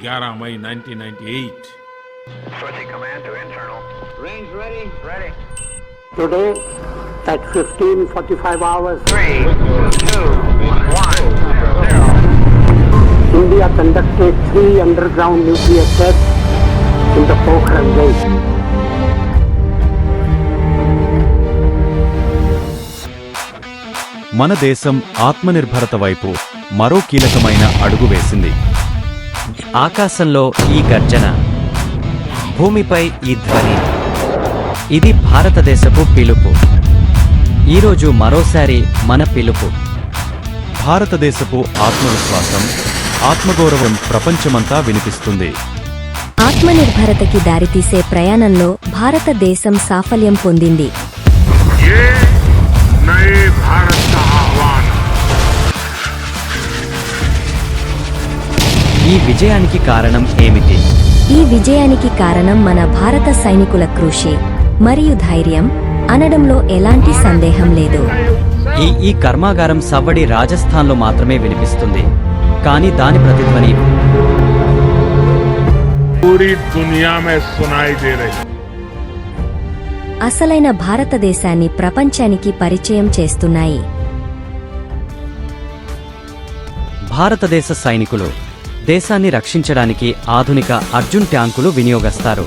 11 May 1998 Switching command to internal. Range ready? Ready. Today at 15:45 hours, Three, two, one, zero. India conducted three underground nuclear tests in the Pokhran Range. మన దేశం ఆత్మనిర్భరత వైపు మరో కీలకమైన అడుగు వేసింది ఆకాశంలో ఈ గర్జన. భూమిపై ఈ ధ్వని. ఇది భారతదేశపు పిలుపు. ఈరోజు మరోసారి మన పిలుపు. భారతదేశపు ఆత్మవిశ్వాసం ఆత్మగౌరవం ప్రపంచమంతా వినిపిస్తుంది. ఆత్మనిర్భరతకి దారితీసే ప్రయాణంలో భారతదేశం సాఫల్యం పొందింది. ఈ విజయానికి కారణం ఏమిటి? ఈ విజయానికి కారణం మన భారత సైనికుల కృషి మరియు ధైర్యం అనడంలో ఎలాంటి సందేహం లేదు. ఈ ఈ కర్మాగారం సవ్వడి రాజస్థాన్లో మాత్రమే వినిపిస్తుంది. కానీ దాని ప్రతిధ్వని అసలైన భారతదేశాన్ని ప్రపంచానికి పరిచయం చేస్తున్నాయి. భారతదేశ సైనికులు దేశాన్ని రక్షించడానికి ఆధునిక అర్జున్ ట్యాంకులు వినియోగిస్తారు.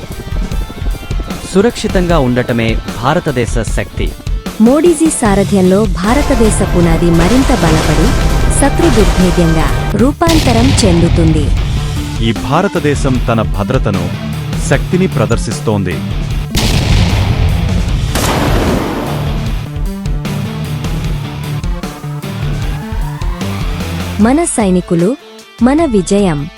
సురక్షితంగా ఉండటమే భారతదేశ శక్తి. మోడీజీ సారథ్యంలో భారతదేశ పునాది మరింత బలపడి శత్రు దుర్భేద్యంగా రూపాంతరం చెందుతుంది. ఈ భారతదేశం తన భద్రతను శక్తిని ప్రదర్శిస్తోంది. మన సైనికులు మన విజయం.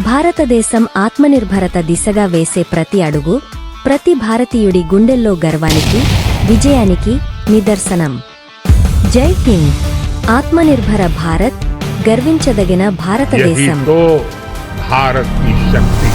భారతదేశం ఆత్మనిర్భరత దిశగా వేసే ప్రతి అడుగు ప్రతి భారతీయుడి గుండెల్లో గర్వానికి విజయానికి నిదర్శనం. జై హింద్. ఆత్మనిర్భర భారత్ గర్వించదగిన భారతదేశం. భారత్ శక్తి.